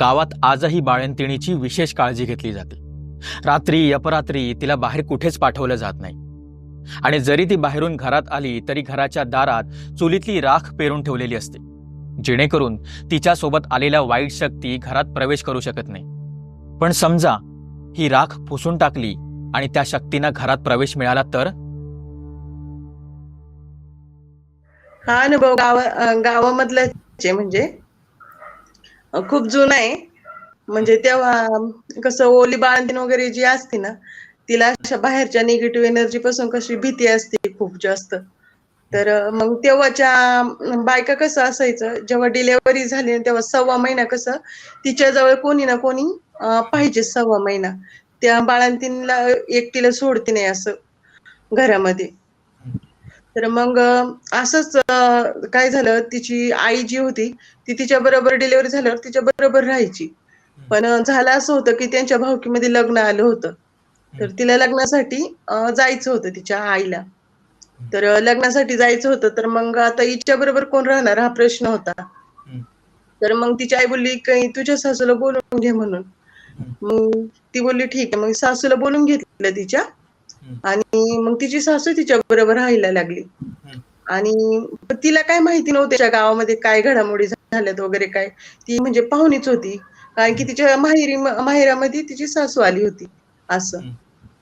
गावात आजही बाळंतिणीची विशेष काळजी घेतली जाते. रात्री अपरात्री तिला बाहेर कुठेच पाठवलं जात नाही. आणि जरी ती बाहेरून घरात आली तरी घराच्या दारात चुलीतली राख पेरून ठेवलेली असते. जेणेकरून तिच्यासोबत आलेल्या वाईट शक्ती घरात प्रवेश करू शकत नाही. पण समजा ही राख पुसून टाकली आणि त्या शक्तींना घरात प्रवेश मिळाला तर? हा अनुभव गाव गावामधलं म्हणजे खूप जुना आहे. म्हणजे तेव्हा कसं ओली बाळंतीन वगैरे जी असते ना तिला अशा बाहेरच्या निगेटिव्ह एनर्जी पासून कशी भीती असते खूप जास्त. तर मग तेव्हाच्या बायका कसं असायचं जेव्हा डिलेव्हरी झाली ना तेव्हा सव्वा महिना कसं तिच्याजवळ कोणी ना कोणी पाहिजे सव्वा महिना. त्या बाळांतीनला एकटीला सोडते नाही असं घरामध्ये. तर मग असंच काय झालं तिची आई जी होती ती तिच्या बरोबर डिलिव्हरी झाल्यावर तिच्या बरोबर राहायची. पण झालं असं होतं की त्यांच्या भावकीमध्ये लग्न आलं होतं. तर तिला लग्नासाठी जायचं होतं तिच्या आईला. तर लग्नासाठी जायचं होतं तर मग आता हिच्या बरोबर कोण राहणार हा प्रश्न होता. तर मग तिची आई बोलली काही तुझ्या सासूला बोलून घे म्हणून. मग ती बोलली ठीक आहे. मग सासूला बोलून घेतलं तिच्या. आणि मग तिची सासू तिच्या बरोबर राहायला लागली. आणि तिला काय माहिती नव्हतं गावामध्ये काय घडामोडी झाल्यात वगैरे काय. ती म्हणजे पाहुणीच होती. कारण की तिच्या माहेरी माहेरामध्ये तिची सासू आली होती. असं.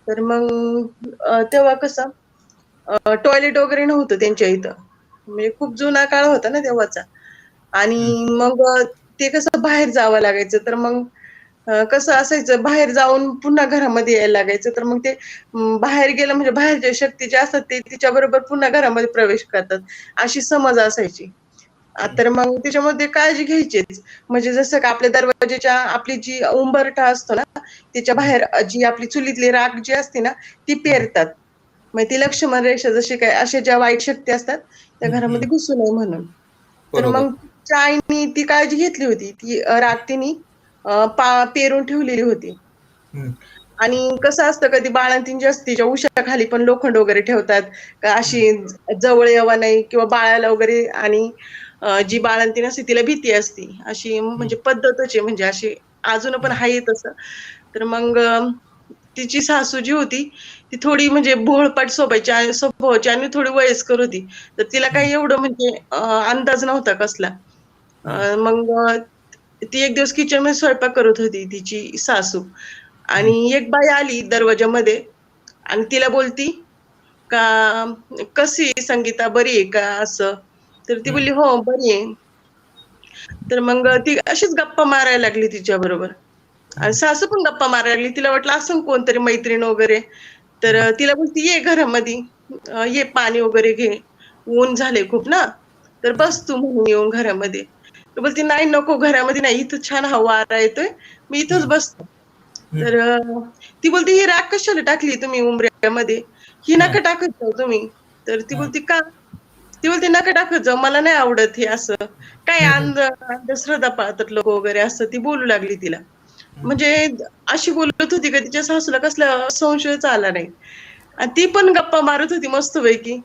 तर मग तेव्हा कसं टॉयलेट वगैरे नव्हतं त्यांच्या इथं. म्हणजे खूप जुना काळ होता ना तेव्हाचा. आणि मग ते कसं बाहेर जावं लागायचं. तर मग कसं असायचं बाहेर जाऊन पुन्हा घरामध्ये यायला लागायचं. तर मग ते बाहेर गेलं म्हणजे बाहेरच्या शक्ती जे असतात ते तिच्या बरोबर पुन्हा घरामध्ये प्रवेश करतात. अशी समज असायची. तर मग त्याच्यामध्ये काळजी घ्यायचीच. म्हणजे जसं का आपल्या दरवाजेच्या आपली जी उंबरठा असतो ना त्याच्या बाहेर जी आपली चुलीतली राख जी असते ना ती पेरतात. मग ती लक्ष्मण रेषा जशी काय अशा ज्या वाईट शक्ती असतात त्या घरामध्ये घुसू नये म्हणून. तर. मग तिच्या आईनी ती काळजी घेतली होती. ती राख तिने पेरून ठेवलेली होती. आणि कसं असतं कधी बाळंतीण जी असते तिच्या उशाखाली पण लोखंड वगैरे ठेवतात का अशी जवळ यावा नाही किंवा बाळाला वगैरे आणि जी बाळंतीण असते तिला भीती असते. अशी म्हणजे पद्धतच आहे म्हणजे अशी अजून पण आहे तसं. तर मग तिची सासू जी होती ती थोडी म्हणजे भोळपाट स्वभावाची स्वभावाची आणि थोडी वयस्कर होती. तर तिला काही एवढं म्हणजे अंदाज नव्हता कसला. मग ती एक दिवस किचनमध्ये स्वयंपाक करत होती तिची सासू. आणि एक बाई आली दरवाजामध्ये आणि तिला बोलती का कशी आहे संगीता? बरी आहे का असं? तर ती बोलली हो बरी आहे. तर मग ती अशीच गप्पा मारायला लागली तिच्या बरोबर. आणि सासू पण गप्पा मारायला लागली. तिला वाटलं असं कोणतरी मैत्रीण वगैरे. तर तिला बोलती ये घरामध्ये ये पाणी वगैरे घे. ऊन झाले खूप ना? तर बस तू म्हणून येऊन घरामध्ये. बोलती नाही नको घरामध्ये नाही इथं छान हवा येतोय मी इथंच बसतो. तर ती बोलते ही राख कशाला टाकली तुम्ही उमऱ्यामध्ये? ही नका टाकत जाऊ तुम्ही. तर ती बोलती का? ती बोलते नका टाकत जाऊ मला नाही आवडत हे असं. काय अंध अंधश्रद्धा पाळतात लोक वगैरे असं ती बोलू लागली तिला. म्हणजे अशी बोलत होती का तिच्या सासूला कसला संशयच आला नाही. आणि ती पण गप्पा मारत होती मस्तपैकी.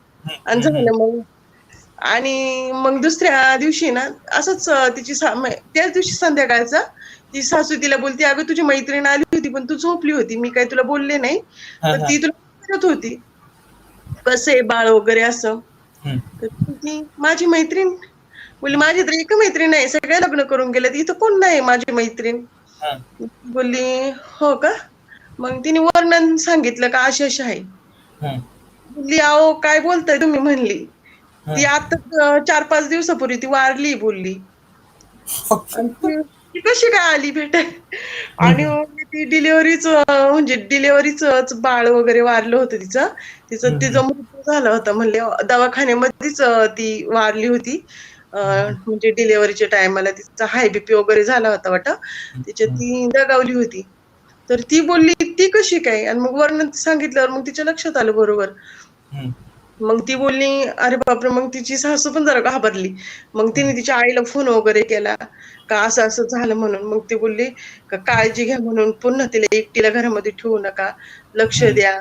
आणि झालं मग आणि मग दुसऱ्या दिवशी ना असंच तिची त्याच दिवशी संध्याकाळचा ती सासू तिला बोलते अगं तुझी मैत्रीण आली होती पण तू झोपली होती मी काय तुला बोलले नाही तर. ती तुला होती कसं आहे बाळ वगैरे असं माझी मैत्रीण बोलली माझी तर एक मैत्रीण आहे सगळ्या लग्न करून गेल्यात इथं कोण नाही माझी मैत्रीण. बोलली हो का मग तिने वर्णन सांगितलं का अशी अशी आहे. बोलली अहो काय बोलताय तुम्ही म्हणली. ती आता चार पाच दिवसापूर्वी ती वारली बोलली. ती- कशी काय आली भेटाय आणि ती डिलिव्हरीच म्हणजे डिलिव्हरीच बाळ वगैरे वारलं होतं तिचं. तिचं. तिचा मृत्यू झाला होता म्हणले दवाखान्यामध्येच ती वारली होती. म्हणजे डिलिव्हरीच्या टायमाला तिचा हाय बीपी वगैरे झाला होता वाटतं. त्याच्यात ती दगावली होती. तर ती बोलली ती कशी काय? आणि मग वर्णन सांगितल्यावर मग तिच्या लक्षात आलं बरोबर. मग ती बोलली अरे बापरे मग तिची सासू पण जरा घाबरली. मग तिने तिच्या आईला फोन वगैरे केला का असं असं झालं म्हणून. मग ती बोलली का काळजी घ्या म्हणून पुन्हा तिला एकटीला घरामध्ये ठेवू नका. लक्ष द्या.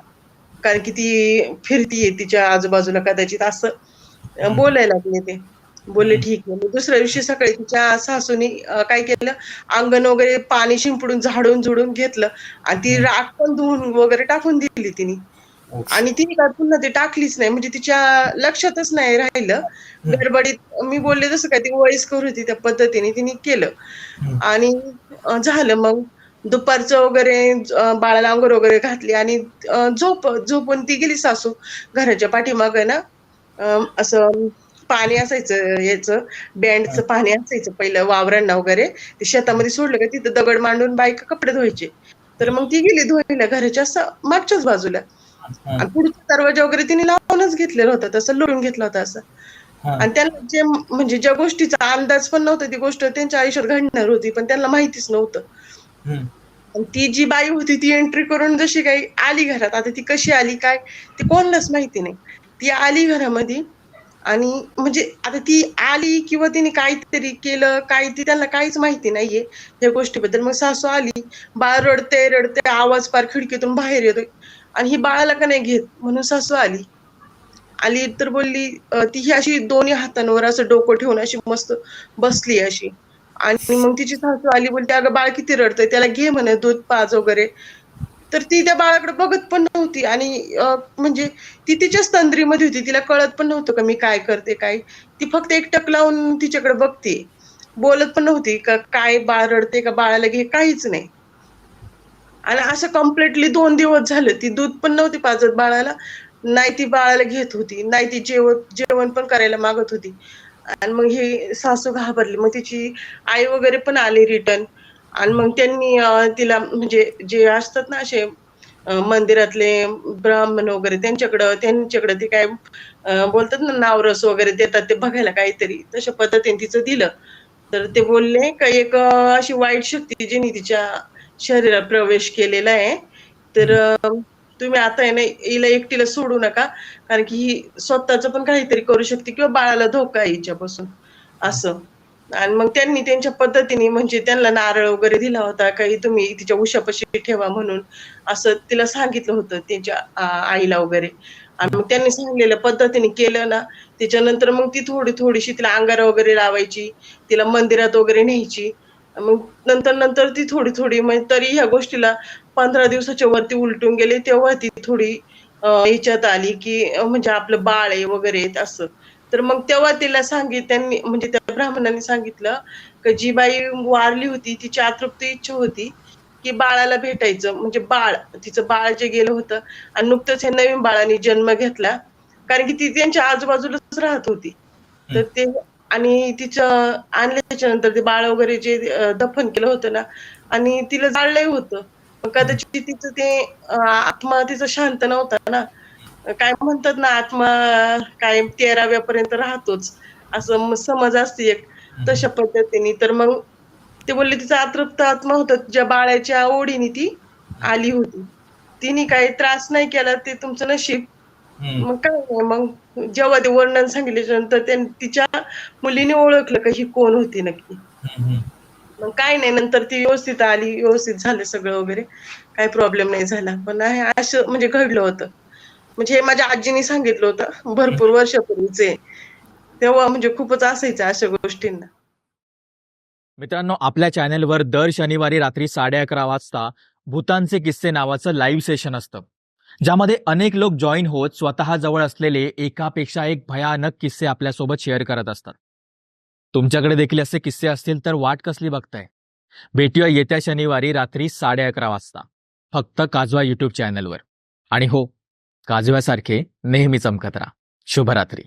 कारण की ती फिरतीये तिच्या आजूबाजूला कदाचित असं. बोलायला लागले ते. बोलले ठीक आहे. मग दुसऱ्या दिवशी सकाळी तिच्या सासूने काय केलं? अंगण वगैरे पाणी शिंपडून झाडून झुडून घेतलं. आणि ती राख पण धुवून वगैरे टाकून दिली तिने. आणि तिने काय पुन्हा ते टाकलीच नाही म्हणजे तिच्या लक्षातच नाही राहिलं. गडबडीत मी बोलले जसं काय ती वयस्कर होती त्या पद्धतीने तिने केलं. आणि झालं मग. दुपारचं वगैरे बाळाला अंघोळ वगैरे घातली आणि झोप झोपून ती गेली सासू घराच्या पाठीमाग ना. असं पाणी असायचं याचं बँडचं पाणी असायचं पहिलं वावरांना वगैरे. ते शेतामध्ये सोडलं का तिथं दगड मांडून बायका कपडे धुवायचे. तर मग ती गेली धुवायला घराच्या मागच्याच बाजूला. आणि पुढचा दरवाजा वगैरे तिने लावूनच घेतलेला होता तसं लोळून घेतला होता असं. आणि त्यांना जे म्हणजे ज्या गोष्टीचा अंदाज पण नव्हता ती गोष्ट त्यांच्या आयुष्यात घडणार होती पण त्यांना माहितीच नव्हतं. ती जी बाई होती ती एंट्री करून जशी काही आली घरात आता ती कशी आली काय ते कोणालाच माहिती नाही. ती आली घरामध्ये आणि म्हणजे आता ती आली किंवा तिने काहीतरी केलं काय ती त्यांना काहीच माहिती नाहीये या गोष्टीबद्दल. मग सासू आली बाळ रडते रडते आवाज पार खिडकीतून बाहेर येतोय. आणि ही बाळाला का नाही घेत? म्हणून सासू आली. आली तर बोलली ती ही अशी दोन्ही हातांवर असं डोकं ठेवून अशी मस्त बसली अशी. आणि मग तिची सासू आली बोलते अगं बाळ किती रडतंय त्याला घे म्हणे दूध पाज वगैरे. तर ती त्या बाळाकडे बघत पण नव्हती. आणि म्हणजे ती तिच्याच तंद्रीमध्ये होती. तिला कळत पण नव्हतं का मी काय करते काय? ती फक्त एकटक लावून तिच्याकडे बघते. बोलत पण नव्हती का काय बाळ रडते का बाळाला घे काहीच नाही. आणि असं कम्प्लिटली दोन दिवस झाले. ती दूध पण नव्हती पाजत बाळाला. नाही ती बाळाला घेत होती. नाही ती जेवण जेवण पण करायला मागत होती. आणि मग ही सासू घाबरली. मग तिची आई वगैरे पण आली रिटर्न आणि मग त्यांनी तिला म्हणजे जे असतात ना असे मंदिरातले ब्राह्मण वगैरे त्यांच्याकडं त्यांच्याकडं ते काय बोलतात ना नावरस वगैरे देतात ते बघायला काहीतरी. तशा पद्धतीने तिचं दिलं. तर ते बोलले का एक अशी वाईट शक्ती जिने तिच्या शरीरात प्रवेश केलेला आहे. तर तुम्ही आता आहे ना हिला एकटीला सोडू नका. कारण की ही स्वतःच पण काहीतरी करू शकते किंवा बाळाला धोका आहे हिच्यापासून. असं. आणि मग त्यांनी त्यांच्या पद्धतीने म्हणजे त्यांना नारळ वगैरे दिला होता काही तुम्ही तिच्या उशापाशी ठेवा म्हणून. असं तिला सांगितलं होतं त्यांच्या आईला वगैरे. आणि मग त्यांनी सांगलेल्या पद्धतीने केलं ना त्याच्यानंतर मग ती थोडी थोडीशी तिला अंगारा वगैरे लावायची तिला मंदिरात वगैरे न्यायची. मग नंतर नंतर ती थोडी थोडी म्हणजे तरी ह्या गोष्टीला पंधरा दिवसाच्या वरती उलटून गेले तेव्हा ती थोडी अं, ह्याच्यात आली की म्हणजे आपलं बाळ आहे वगैरे असं. तर मग तेव्हा तिला सांगित त्यांनी म्हणजे त्या ब्राह्मणांनी सांगितलं की जी बाई वारली होती तिची अतृप्त इच्छा होती की बाळाला भेटायचं. म्हणजे बाळ तिचं बाळ जे गेलं होतं आणि नुकतंच हे नवीन बाळाने जन्म घेतला. कारण की ती त्यांच्या आजूबाजूलाच राहत होती. तर ते आणि तिचं आणल्याच्या नंतर ते बाळ वगैरे जे दफन केलं होतं ना आणि तिला जाळलंही होतं. मग कदाचित तिचं ते आत्मा तिचा शांत नव्हता ना. काय म्हणतात ना आत्मा काय तेराव्यापर्यंत राहतोच. असं समज असते एक तशा पद्धतीने. तर मग ते बोलले तिचा अतृप्त आत्मा होता. ज्या बाळाच्या ओढीने ती आली होती. तिने काही त्रास नाही केला ते तुमचं नशीब. मग काय नाही मग जेव्हा ते वर्णन सांगितल्याच्या नंतर तिच्या मुलीने ओळखलं का ही कोण होती नक्की. मग काय नाही नंतर ती व्यवस्थित आली व्यवस्थित झालं सगळं वगैरे. काही प्रॉब्लेम नाही झाला. पण आहे असं म्हणजे घडलं होतं. म्हणजे हे माझ्या आजीने सांगितलं होतं भरपूर वर्षापूर्वीचे. तेव्हा म्हणजे खूपच असायचं अशा गोष्टींना. मित्रांनो आपल्या चॅनेलवर दर शनिवारी रात्री साडे अकरा वाजता भूतांचे किस्से नावाचं लाईव्ह सेशन असतं. ज्यामध्ये अनेक लोक जॉईन होत स्वतः जवळ असलेले एकापेक्षा एक भयानक किस्से आपल्यासोबत शेअर करत असतात. तुमच्याकडे देखील असे किस्से असतील तर वाट कसली बघताय? भेटूया येत्या शनिवारी रात्री साडे अकरा वाजता. फक्त काजवा यूट्यूब चॅनलवर आणि हो काजव्यासारखे नेहमी चमकत राहा. शुभरात्री.